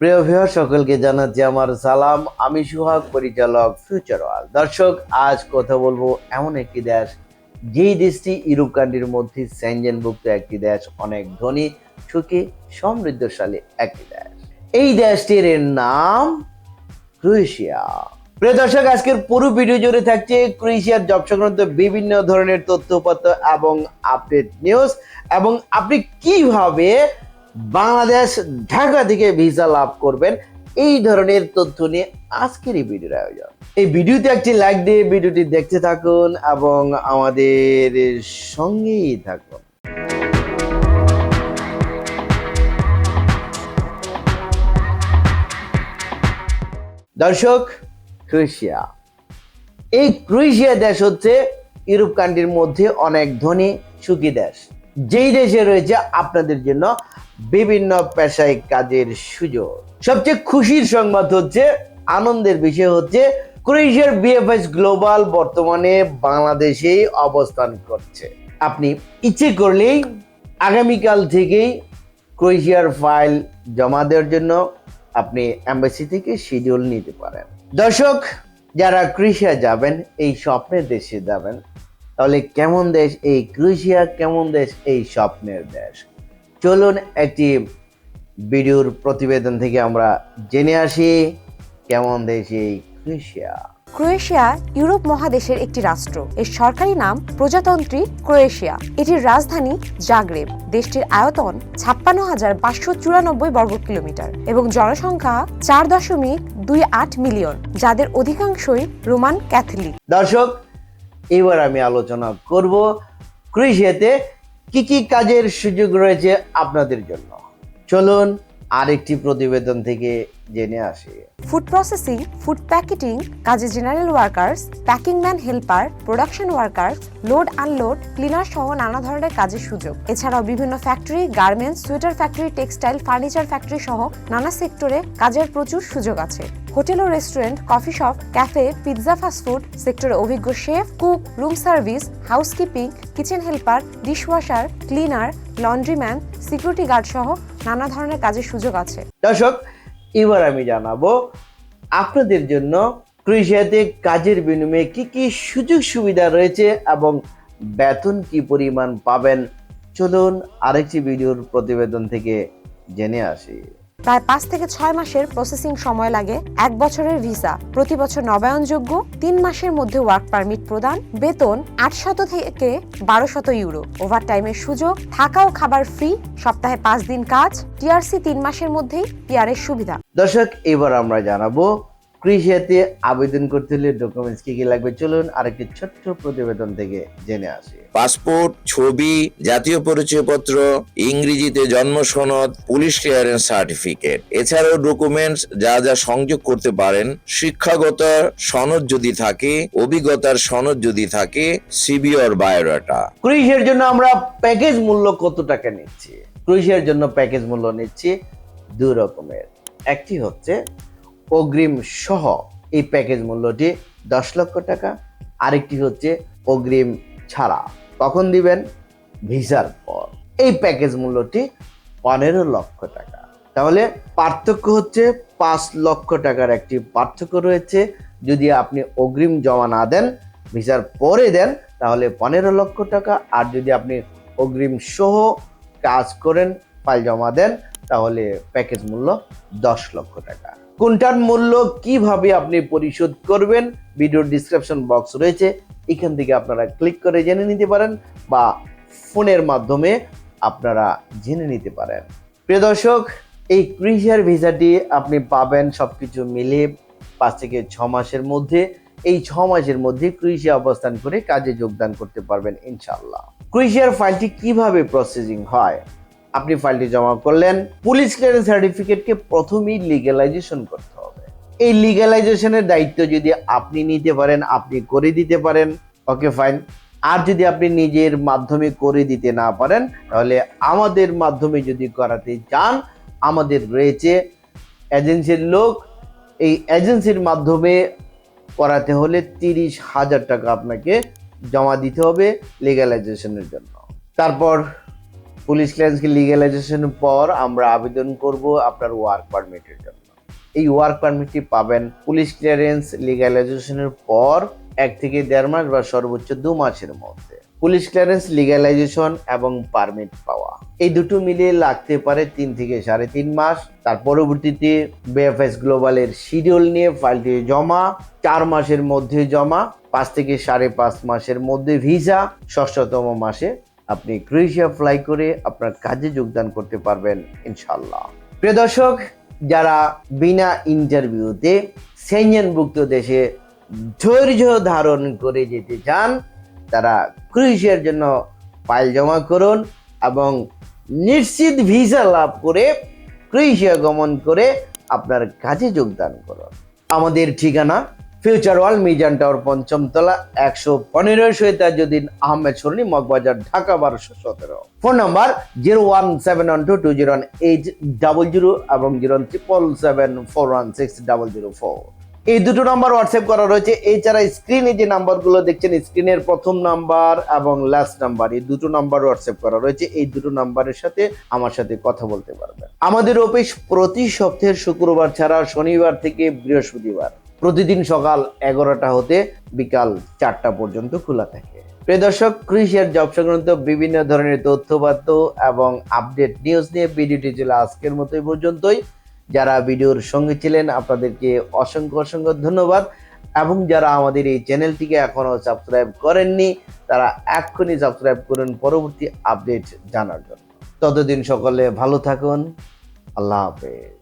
প্রিয় ভিউয়ার সকলকে জানাচ্ছি আমার সালাম। আমি সুহাগ, পরিচালক ফিউচার ওয়াল দর্শক, আজ কথা বলব এমন একটি দেশ, যেই দেশটি ইউরোপ কান্ট্রির মধ্যে সেনজেনভুক্ত একটি দেশ, অনেক ধনী, সুখী, সমৃদ্ধশালী একটি দেশ। এই দেশটির নাম ক্রোয়েশিয়া। প্রিয় দর্শক, আজকের পুরো ভিডিও জুড়ে থাকছে ক্রোয়েশিয়ার জব সংক্রান্ত বিভিন্ন ধরনের তথ্যপত্র এবং আপডেট নিউজ এবং আপনি কীভাবে বাংলাদেশ ঢাকা থেকে ভিসা লাভ করবেন। এই ধরনের তথ্য নিয়ে আজকের এই ভিডিওর আয়োজন। এই ভিডিওতে একটি লাইক দিয়ে ভিডিওটি দেখতে থাকুন এবং আমাদের সঙ্গেই থাকুন। দর্শক, ক্রোয়েশিয়া। এই ক্রোয়েশিয়া দেশ হচ্ছে ইউরোপ কান্ট্রির মধ্যে অনেক ধনী, সুখী দেশ। যেই দেশে রয়েছে, আপনাদের জন্য বিভিন্ন পেশায় কাজের সুযোগ। সবচেয়ে খুশির সংবাদ হচ্ছে, আনন্দের বিষয় হচ্ছে, ক্রোয়েশিয়ার বিএফএস গ্লোবাল বর্তমানে বাংলাদেশেই অবস্থান করছে। আপনি ইচ্ছে করলেই আগামীকাল থেকেই ক্রোয়েশিয়ার ফাইল জমা দেওয়ার জন্য আপনি অ্যাম্বাসি থেকে শিডিউল নিতে পারেন। দর্শক, যারা ক্রোয়েশিয়া যাবেন, এই স্বপ্নের দেশে যাবেন তাহলে কেমন দেশ এই ক্রোয়েশিয়া কেমন দেশ এই স্বপ্নের দেশ? চলুন একটি ভিডিওর প্রতিবেদন থেকে আমরা জেনে আসি কেমন দেশ এই ক্রোয়েশিয়া? ক্রোয়েশিয়া ইউরোপ মহাদেশের একটি রাষ্ট্র। এর সরকারি নাম প্রজাতন্ত্রী ক্রোয়েশিয়া। এটির রাজধানী জাগ্রেব। দেশটির আয়তন ছাপ্পান্ন হাজার পাঁচশো চুরানব্বই বর্গ কিলোমিটার এবং জনসংখ্যা চার দশমিক দুই আট মিলিয়ন যাদের অধিকাংশই রোমান ক্যাথলিক। দর্শক এবার আমি আলোচনা করব ক্রোয়েশিয়াতে কি কি কাজের সুযোগ রয়েছে আপনাদের জন্য। চলুন আরেকটি প্রতিবেদন থেকে জেনে আসি। ফুড প্রসেসিং ফুড প্যাকেটিং কাজে general workers packing man helper production workers load unload cleaner সহ নানা ধরনের কাজের সুযোগ। এছাড়াও বিভিন্ন factory garments sweater factory textile furniture factory সহ নানা সেক্টরে কাজের প্রচুর সুযোগ আছে। হোটেল ও restaurant, coffee shop, cafe, pizza fast food সেক্টরে অভিজ্ঞ chef, cook, room service, housekeeping, kitchen helper, dishwasher, cleaner, laundryman, security guard সহ নানা ধরনের কাজের সুযোগ আছে। দর্শক, এবার আমি জানাব আপনাদের জন্য ক্রোয়েশিয়াতে কাজের বিনিময়ে কি কি সুযোগ সুবিধা রয়েছে এবং বেতন কি পরিমাণ পাবেন? চলুন আরেকটি ভিডিওর প্রতিবেদন থেকে জেনে আসি। প্রায় পাঁচ থেকে ছয় মাসের প্রসেসিং সময় লাগে এক বছরের ভিসা। প্রতি বছর নবায়নযোগ্য তিন মাসের মধ্যে ওয়ার্ক পারমিট প্রদান, বেতন আট শত থেকে বারো শত ইউরো। ওভার টাইমের সুযোগ, থাকা ও খাবার ফ্রি, সপ্তাহে পাঁচ দিন কাজ, টিআরসি তিন মাসের মধ্যেই পিয়ারের সুবিধা। দর্শক, এবার আমরা জানাব ক্রোয়েশিয়াতে আবেদন করতে হলে ডকুমেন্টস কি কি লাগবে? চলুন আরেকটি ছোট্ট প্রতিবেদন থেকে জেনে আসি। পাসপোর্ট ছবি জাতীয় পরিচয়পত্র ইংরেজিতে জন্ম সনদ পুলিশ ক্লিয়ারেন্স সার্টিফিকেট এছাড়াও ডকুমেন্টস যা যা সংযোগ করতে পারেন শিক্ষাগত সনদ যদি থাকে অভিজ্ঞতার সনদ যদি থাকে সিবি অর বায়োডাটা ক্রোয়েশিয়ার জন্য আমরা প্যাকেজ মূল্য কত টাকা নিচ্ছি? ক্রোয়েশিয়ার জন্য প্যাকেজ মূল্য নিচ্ছি দুই রকমের। একটি হচ্ছে অগ্রিম সহ এই প্যাকেজ মূল্যটি দশ লক্ষ টাকা। আরেকটি হচ্ছে অগ্রিম ছাড়া। কখন দিবেন? ভিসার পর। এই প্যাকেজ মূল্যটি পনেরো লক্ষ টাকা। তাহলে পার্থক্য হচ্ছে পাঁচ লক্ষ টাকার একটি পার্থক্য রয়েছে। যদি আপনি অগ্রিম জমা না দেন, ভিসার পরে দেন, তাহলে পনেরো লক্ষ টাকা। আর যদি আপনি অগ্রিম সহ কাজ করেন, ফাইল জমা দেন, তাহলে প্যাকেজ মূল্য দশ লক্ষ টাকা। কোনটার মূল্য কীভাবে আপনি পরিশোধ করবেন? ভিডিওর ডিসক্রিপশন বক্স রয়েছে। এখান থেকে আপনারা ক্লিক করে জেনে নিতে পারেন বা ফোনের মাধ্যমে আপনারা জেনে নিতে পারেন। প্রিয় দর্শক, এই ক্রিশিয়ার ভিসাটি আপনি পাবেন সব কিছু মিলে পাঁচ থেকে ছ মাসের মধ্যে। এই ছ মাসের মধ্যে ক্রোয়েশিয়া অবস্থান করে কাজে যোগদান করতে পারবেন ইনশাল্লাহ ক্রোয়েশিয়ার ফাইলটি কীভাবে প্রসেসিং হয়? আপনি ফাইলটি জমা করলেন, পুলিশ ক্লিয়ারেন্স সার্টিফিকেটকে প্রথমেই লিগ্যালাইজেশন করতে হবে। এই লিগ্যালাইজেশনের দায়িত্ব যদি আপনি নিতে পারেন, আপনি করে দিতে পারেন, ওকে ফাইন আর যদি আপনি নিজের মাধ্যমে করে দিতে না পারেন, তাহলে আমাদের মাধ্যমে যদি করাতে চান, আমাদের রয়েছে এজেন্সির লোক। এই এজেন্সির মাধ্যমে করাতে হলে তিরিশ হাজার টাকা আপনাকে জমা দিতে হবে লিগ্যালাইজেশনের জন্য। তারপর পুলিশ ক্লিয়ারেন্স লিগ্যালাইজেশনের পর আমরা আবেদন করব আপনার ওয়ার্ক পারমিটের জন্য। এই ওয়ার্ক পারমিটটি পাবেন পুলিশ ক্লিয়ারেন্স লিগ্যালাইজেশনের পর এক থেকে দেড় মাস বা সর্বোচ্চ দু মাসের মধ্যে। পুলিশ ক্লিয়ারেন্স লিগ্যালাইজেশন এবং পারমিট পাওয়া। এই দুটো মিলিয়ে লাগতে পারে তিন থেকে সাড়ে তিন মাস। তার পরবর্তীতে বিএফএস গ্লোবালের শিডিউল নিয়ে ফাইলটি জমা, চার মাসের মধ্যে জমা, পাঁচ থেকে সাড়ে পাঁচ মাসের মধ্যে ভিসা ষষ্ঠতম মাসে আপনি ক্রোয়েশিয়া ফ্লাই করে আপনার কাজে যোগদান করতে পারবেন ইনশাল্লাহ প্রিয় দর্শক, যারা বিনা ইন্টারভিউতে সেঞ্জনভুক্ত দেশে ধৈর্য ধারণ করে যেতে চান, তারা ক্রোয়েশিয়ার জন্য ফাইল জমা করুন এবং নিশ্চিত ভিসা লাভ করে ক্রোয়েশিয়া গমন করে আপনার কাজে যোগদান করুন। আমাদের ঠিকানা ফিউচার ওয়াল মিজান টাওয়ার পঞ্চম তলা একশো পনেরো সৈতাজুদ্দিন আহমেদ সরণি, মগবাজার, ঢাকা বারোশো সতেরো। Phone number zero one seven one two two zero eight double zero এবং zero triple seven four one six double zero four. এই দুটো নাম্বার হোয়াটসঅ্যাপ করা রয়েছে। এছাড়া স্ক্রিনে যে নাম্বারগুলো দেখছেন স্ক্রিনের প্রথম নাম্বার এবং লাস্ট নাম্বার, এই দুটো নাম্বার হোয়াটসঅ্যাপ করা রয়েছে। এই দুটো নাম্বারের সাথে আমার সাথে কথা বলতে পারবেন। আমাদের অফিস প্রতি সপ্তাহের শুক্রবার ছাড়া শনিবার থেকে বৃহস্পতিবার। প্রতিদিন সকাল এগারোটা হতে বিকাল চারটা পর্যন্ত খোলা থাকে। প্রিয় দর্শক কৃষির জব সংক্রান্ত বিভিন্ন ধরনের তথ্যবার্ত এবং আপডেট নিউজ নিয়ে ভিডিওটি ছিল আজকের মতো পর্যন্তই। যারা ভিডিওর সঙ্গে ছিলেন, আপনাদেরকে অসংখ্য অসংখ্য ধন্যবাদ। এবং যারা আমাদের এই চ্যানেলটিকে এখনও সাবস্ক্রাইব করেননি, তারা এক্ষুনি সাবস্ক্রাইব করুন পরবর্তী আপডেট জানার জন্য। ততদিন সকলে ভালো থাকুন। আল্লাহ হাফেজ।